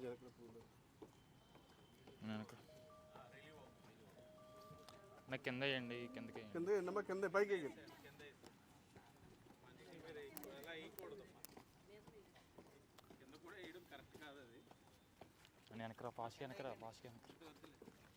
పూలు నాకు కింద వేయండి కిందకి కింద కింద పైకి. నేను వెనకరా ఫాస్ట్ వెనకరా ఫాస్ట్ వెనకరా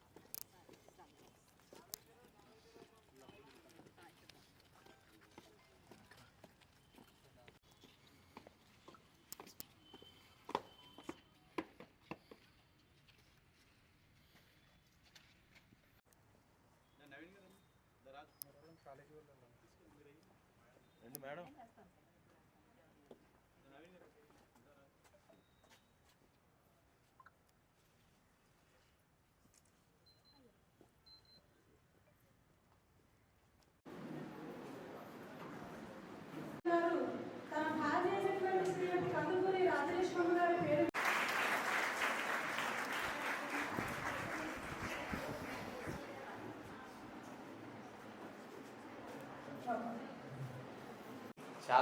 మేడం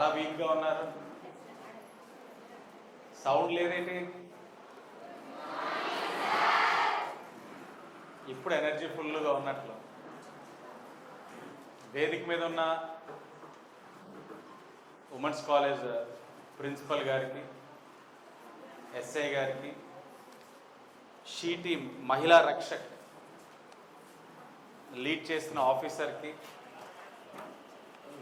చాలా వీక్గా ఉన్నారు. సౌండ్ లేదేంటి? ఇప్పుడు ఎనర్జీ ఫుల్గా ఉన్నట్లు. వేదిక మీద ఉన్న ఉమెన్స్ కాలేజ్ ప్రిన్సిపల్ గారికి ఎస్ఐ గారికి she team Mahila Rakshak lead చేసిన ఆఫీసర్కి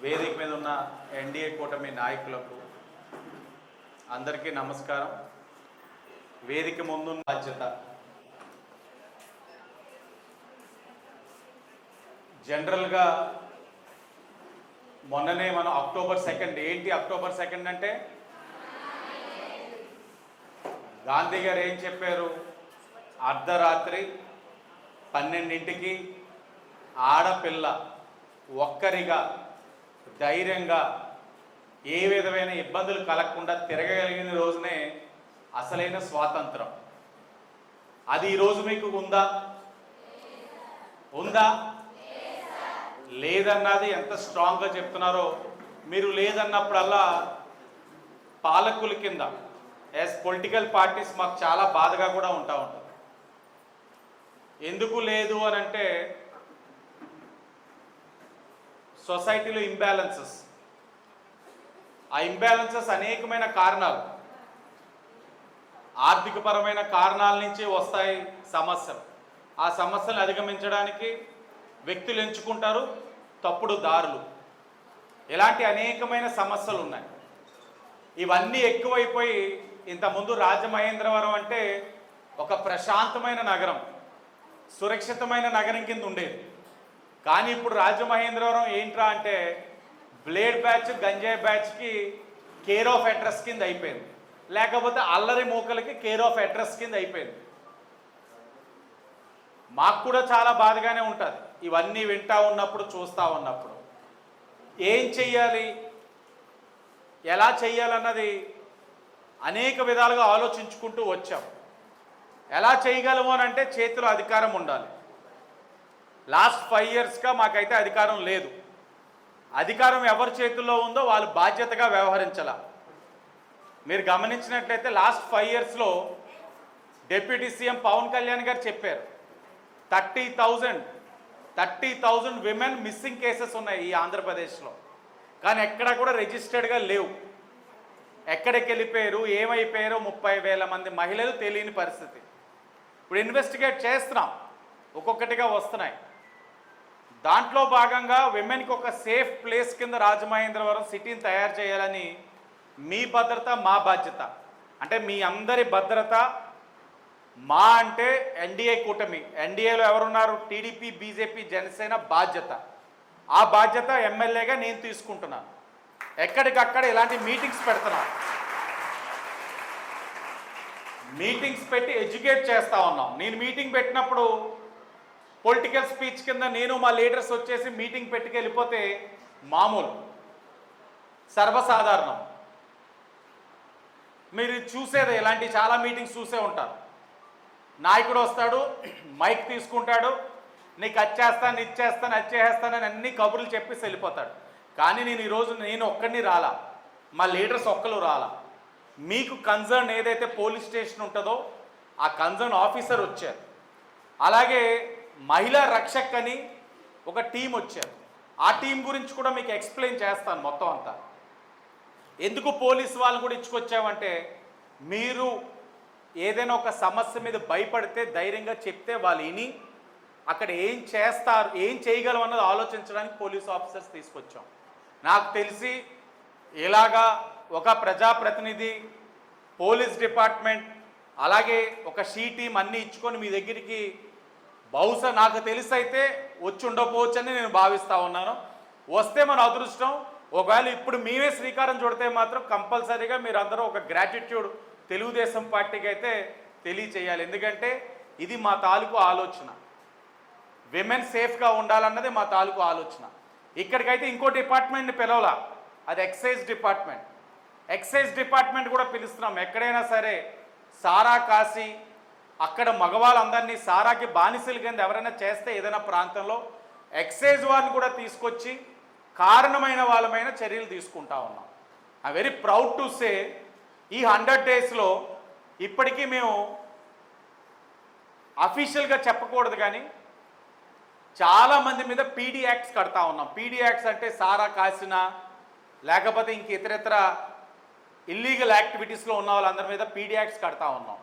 వేదిక మీద ఉన్న ఎన్డీఏ కూటమి నాయకులకు అందరికీ నమస్కారం. వేదిక ముందున్న బాధ్యత జనరల్గా మొన్ననే మనం అక్టోబర్ సెకండ్ ఏంటి అక్టోబర్ సెకండ్ అంటే? గాంధీ గారు ఏం చెప్పారు? అర్ధరాత్రి పన్నెండింటికి ఆడపిల్ల ఒక్కరిగా ధైర్యంగా ఏ విధమైన ఇబ్బందులు కలగకుండా తిరగగలిగిన రోజునే అసలైన స్వాతంత్రం. అది ఈరోజు మీకు ఉందా? ఉందా? లేదన్నది ఎంత స్ట్రాంగ్గా చెప్తున్నారో మీరు లేదన్నప్పుడల్లా పాలకుల కింద యాజ్ పొలిటికల్ పార్టీస్ మాకు చాలా బాధగా కూడా ఉంటా ఉంటుంది ఎందుకు లేదు అని అంటే సొసైటీలో ఇంబ్యాలెన్సెస్. ఆ ఇంబ్యాలెన్సెస్ అనేకమైన కారణాలు. ఆర్థికపరమైన కారణాల నుంచి వస్తాయి సమస్యలు. ఆ సమస్యలను అధిగమించడానికి వ్యక్తులు ఎంచుకుంటారు తప్పుడు దారులు. ఇలాంటి అనేకమైన సమస్యలు ఉన్నాయి. ఇవన్నీ ఎక్కువైపోయి ఇంతకుముందు రాజమహేంద్రవరం అంటే ఒక ప్రశాంతమైన నగరం సురక్షితమైన నగరం కింద ఉండేది. కానీ ఇప్పుడు రాజమహేంద్రవరం ఏంట్రా అంటే బ్లేడ్ బ్యాచ్ గంజాయి బ్యాచ్కి కేర్ ఆఫ్ అడ్రస్ కింద అయిపోయింది. లేకపోతే అల్లరి మూకలకి కేర్ ఆఫ్ అడ్రస్ కింద అయిపోయింది. మాకు కూడా చాలా బాధగానే ఉంటుంది. ఇవన్నీ వింటా ఉన్నప్పుడు చూస్తూ ఉన్నప్పుడు. ఏం చెయ్యాలి? ఎలా చెయ్యాలన్నది అనేక విధాలుగా ఆలోచించుకుంటూ వచ్చాం. ఎలా చేయగలము అని అంటే చేతిలో అధికారం ఉండాలి. లాస్ట్ ఫైవ్ ఇయర్స్గా మాకైతే అధికారం లేదు. అధికారం ఎవరి చేతుల్లో ఉందో వాళ్ళు బాధ్యతగా వ్యవహరించాల. మీరు గమనించినట్లయితే లాస్ట్ ఫైవ్ ఇయర్స్లో డిప్యూటీ సీఎం పవన్ కళ్యాణ్ గారు చెప్పారు thirty thousand thirty thousand women missing cases ఉన్నాయి ఈ ఆంధ్రప్రదేశ్లో. కానీ ఎక్కడ కూడా రిజిస్టర్డ్గా లేవు. ఎక్కడికి వెళ్ళిపోయారు ఏమైపోయారో ముప్పై వేల మంది మహిళలు తెలియని పరిస్థితి. ఇప్పుడు ఇన్వెస్టిగేట్ చేస్తున్నాం ఒక్కొక్కటిగా వస్తున్నాయి. దాంట్లో భాగంగా విమెన్కి ఒక సేఫ్ ప్లేస్ కింద రాజమహేంద్రవరం సిటీని తయారు చేయాలని మీ భద్రత మా బాధ్యత. అంటే మీ అందరి భద్రత మా అంటే ఎన్డీఏ కూటమి. ఎన్డీఏలో ఎవరున్నారు? టీడీపీ బీజేపీ జనసేన బాధ్యత. ఆ బాధ్యత ఎమ్మెల్యేగా నేను తీసుకుంటున్నాను. ఎక్కడికక్కడ ఇలాంటి మీటింగ్స్ పెడుతున్నాను మీటింగ్స్ పెట్టి ఎడ్యుకేట్ చేస్తా ఉన్నాం. నేను మీటింగ్ పెట్టినప్పుడు పొలిటికల్ స్పీచ్ కింద నేను మా లీడర్స్ వచ్చేసి మీటింగ్ పెట్టుకెళ్ళిపోతే మామూలు. సర్వసాధారణం. మీరు చూసేది ఇలాంటి చాలా మీటింగ్స్ చూసే ఉంటారు. నాయకుడు వస్తాడు మైక్ తీసుకుంటాడు నీకు వచ్చేస్తాను ఇచ్చేస్తాను వచ్చేస్తానని అన్ని కబుర్లు చెప్పేసి వెళ్ళిపోతాడు. కానీ నేను ఈరోజు నేను ఒక్కడిని రాలా. మా లీడర్స్ ఒక్కరు రాలా. మీకు కన్సర్న్ ఏదైతే పోలీస్ స్టేషన్ ఉంటుందో ఆ కన్సర్న్ ఆఫీసర్ వచ్చారు. అలాగే మహిళా రక్షక్ అని ఒక టీం వచ్చారు. ఆ టీం గురించి కూడా మీకు ఎక్స్ప్లెయిన్ చేస్తాను మొత్తం అంతా. ఎందుకు పోలీస్ వాళ్ళు కూడా ఇచ్చుకొచ్చామంటే మీరు ఏదైనా ఒక సమస్య మీద భయపడితే ధైర్యంగా చెప్తే వాళ్ళు విని అక్కడ ఏం చేస్తారు ఏం చేయగలం అన్నది ఆలోచించడానికి పోలీస్ ఆఫీసర్స్ తీసుకొచ్చాం. నాకు తెలిసి ఇలాగా ఒక ప్రజాప్రతినిధి పోలీస్ డిపార్ట్మెంట్ అలాగే ఒక షీ టీం అన్నీ ఇచ్చుకొని మీ దగ్గరికి బహుశా నాకు తెలిసి అయితే వచ్చి ఉండకపోవచ్చని నేను భావిస్తా ఉన్నాను. వస్తే మన అదృష్టం ఒకవేళ ఇప్పుడు మేమే శ్రీకారం చుడితే మాత్రం కంపల్సరీగా మీరు అందరూ ఒక గ్రాటిట్యూడ్ తెలుగుదేశం పార్టీకి అయితే తెలియచేయాలి. ఎందుకంటే ఇది మా తాలూకు ఆలోచన. విమెన్ సేఫ్గా ఉండాలన్నది మా తాలూకు ఆలోచన. ఇక్కడికైతే ఇంకో డిపార్ట్మెంట్ని పిలవలా. అది ఎక్సైజ్ డిపార్ట్మెంట్. ఎక్సైజ్ డిపార్ట్మెంట్ కూడా పిలుస్తున్నాం. ఎక్కడైనా సరే సారా కాశీ అక్కడ మగవాళ్ళందరినీ సారాకి బానిసల కింద ఎవరైనా చేస్తే ఏదైనా ప్రాంతంలో ఎక్సైజ్ వారిని కూడా తీసుకొచ్చి కారణమైన వాళ్ళమైన చర్యలు తీసుకుంటా ఉన్నాం. I very proud to say ఈ హండ్రెడ్ డేస్లో ఇప్పటికీ మేము అఫీషియల్గా చెప్పకూడదు కానీ చాలా మంది మీద పీడీ యాక్ట్స్ కడతా ఉన్నాం. పీడీ యాక్ట్స్ అంటే సారా కాసిన లేకపోతే ఇంక ఇతరితర ఇల్లీగల్ యాక్టివిటీస్లో ఉన్న వాళ్ళందరి మీద పీడీ యాక్ట్స్ కడతా ఉన్నాం.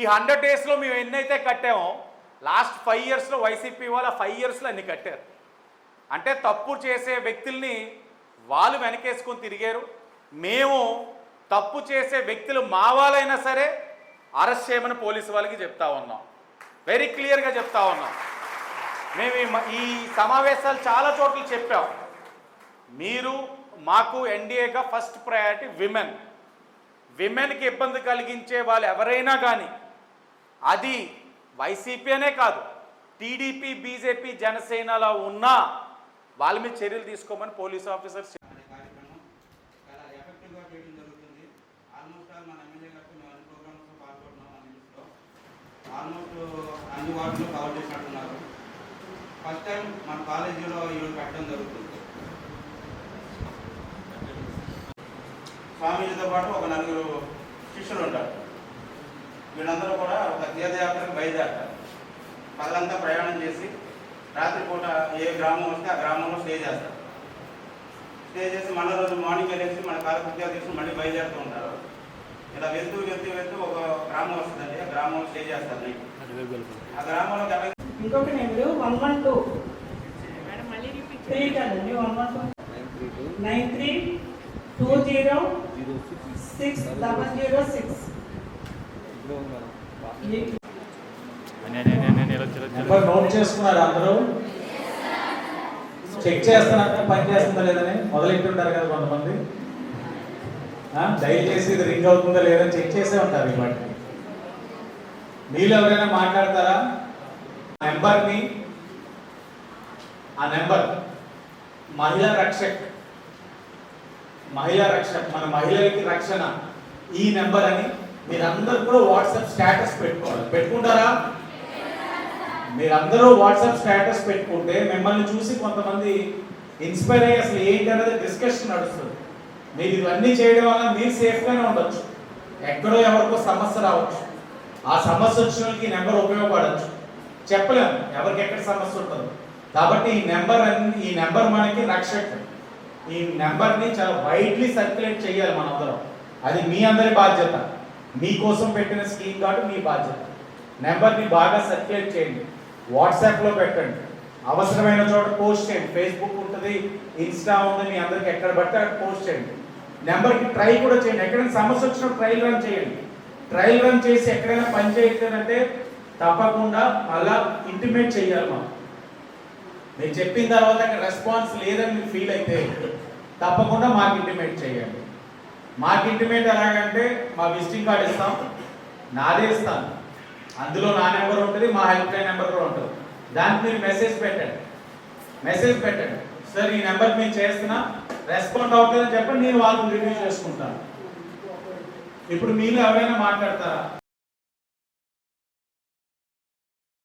ఈ హండ్రెడ్ డేస్లో మేము ఎన్నైతే కట్టామో లాస్ట్ ఫైవ్ ఇయర్స్లో వైసీపీ వాళ్ళ ఫైవ్ ఇయర్స్లో అన్ని కట్టారు. అంటే తప్పు చేసే వ్యక్తుల్ని వాళ్ళు వెనకేసుకొని తిరిగారు. మేము తప్పు చేసే వ్యక్తులు మా వాళ్ళైనా సరే అరెస్ట్ చేయమని పోలీసు వాళ్ళకి చెప్తా ఉన్నాం. వెరీ క్లియర్గా చెప్తా ఉన్నాం. మేము ఈ సమావేశాలు చాలా చోట్ల చెప్పాం. మీరు మాకు ఎన్డీఏగా ఫస్ట్ ప్రయారిటీ విమెన్ విమెన్కి ఇబ్బంది కలిగించే వాళ్ళు ఎవరైనా కానీ అది వైసీపీ అనే కాదు టీడీపీ బీజేపీ జనసేనలో ఉన్నా వాళ్ళ మీద చర్యలు తీసుకోమని పోలీస్ ఆఫీసర్స్ జరుగుతుంది. ఆల్మోస్ట్ అన్ని వార్డులు కవర్ చేసినట్టున్నారు. ఫస్ట్ టైం మన కాలేజీలో ఈరోజు పెట్టడం జరుగుతుంది. స్వామీజీతో పాటు ఒక నలుగురు శిష్యులు ఉంటారు. వీళ్ళందరూ కూడా ఒక తీర్థయాత్రకు బయలుదేరతారు. పగలంతా ప్రయాణం చేసి రాత్రిపూట ఏ గ్రామం వస్తే ఆ గ్రామంలో స్టే చేస్తారు. స్టే చేసి మన రోజు మార్నింగ్ వెళ్ళేసి మన కాలకృత్యాలు తీసుకుని మళ్ళీ బయలుదేరుతూ ఉంటారు. ఇలా వెళ్తూ వెళ్తూ వెళ్తూ ఒక గ్రామం వస్తుందండి. ఆ గ్రామంలో స్టే చేస్తారు నైట్. ఆ గ్రామంలో ఇంకొక number one one two. Three కదండి one one two. Nine three two. Zero six double zero six నేను నేను నేను ఇలా ఇలా- నెంబర్ నోట్ చేసుకున్నారు అందరూ. చెక్ చేస్తున్నారు పని చేస్తుందా లేదని మొదలెట్టుంటారు కదా కొంతమంది. ఆ, దయచేసి ఇది రింగ్ అవుతుందా లేదని చెక్ చేసే ఉంటారు ఇవాటి మీరు ఎవరైనా మాట్లాడతారా? నెంబర్ని ఆ నెంబర్ మహిళా రక్షక్ మహిళా రక్షక్ మన మహిళలకి రక్షణ ఈ నెంబర్ అని మీరందరూ కూడా వాట్సాప్ స్టేటస్ పెట్టుకోవాలి. పెట్టుకుంటారా? మీరందరూ వాట్సాప్ స్టేటస్ పెట్టుకుంటే మిమ్మల్ని చూసి కొంతమంది ఇన్స్పైర్ అయ్యి అసలు ఏంటి అనేది డిస్కషన్ నడుస్తుంది. మీరు ఇవన్నీ చేయడం వల్ల మీరు సేఫ్గానే ఉండొచ్చు. ఎక్కడో ఎవరికో సమస్య రావచ్చు. ఆ సమస్య వచ్చిన వాళ్ళకి ఈ నెంబర్ ఉపయోగపడచ్చు. చెప్పలేము ఎవరికి ఎక్కడ సమస్య ఉంటుంది. కాబట్టి ఈ నెంబర్ అన్ని ఈ నెంబర్ మనకి రక్షక ఈ నెంబర్ని చాలా వైడ్లీ సర్క్యులేట్ చేయాలి మనందరం. అది మీ అందరి బాధ్యత. మీకోసం పెట్టిన స్కీమ్ కాబట్టి మీ బాధ్యత. నెంబర్ని బాగా సర్క్యులేట్ చేయండి. వాట్సాప్లో పెట్టండి. అవసరమైన చోట పోస్ట్ చేయండి. ఫేస్బుక్ ఉంటుంది ఇన్స్టా ఉంది మీ అందరికి ఎక్కడ పడితే అక్కడ పోస్ట్ చేయండి. నెంబర్కి ట్రై కూడా చేయండి. ఎక్కడైనా సమస్య వచ్చినా ట్రయల్ రన్ చేయండి. ట్రయల్ రన్ చేసి ఎక్కడైనా పని చేయట్లేదంటే తప్పకుండా అలా ఇంటిమేట్ చేయాలి మనం. నేను చెప్పిన తర్వాత అక్కడ రెస్పాన్స్ లేదని మీరు ఫీల్ అయితే తప్పకుండా మాకు ఇంటిమేట్ చేయండి. మాకు ఇంటిమేట్ ఎలాగంటే మా విజిటింగ్ కార్డ్ ఇస్తాం నాదే ఇస్తాను అందులో నా నెంబర్ ఉంటుంది మా హెల్ప్ లైన్ నెంబర్ కూడా ఉంటుంది. దానికి మీరు మెసేజ్ పెట్టండి. మెసేజ్ పెట్టండి. సార్ ఈ నెంబర్ మేము చేస్తున్నా రెస్పాండ్ అవుతుందని చెప్పండి నేను వాళ్ళని రివ్యూ చేసుకుంటాను. ఇప్పుడు మీరు ఎవరైనా మాట్లాడతారా?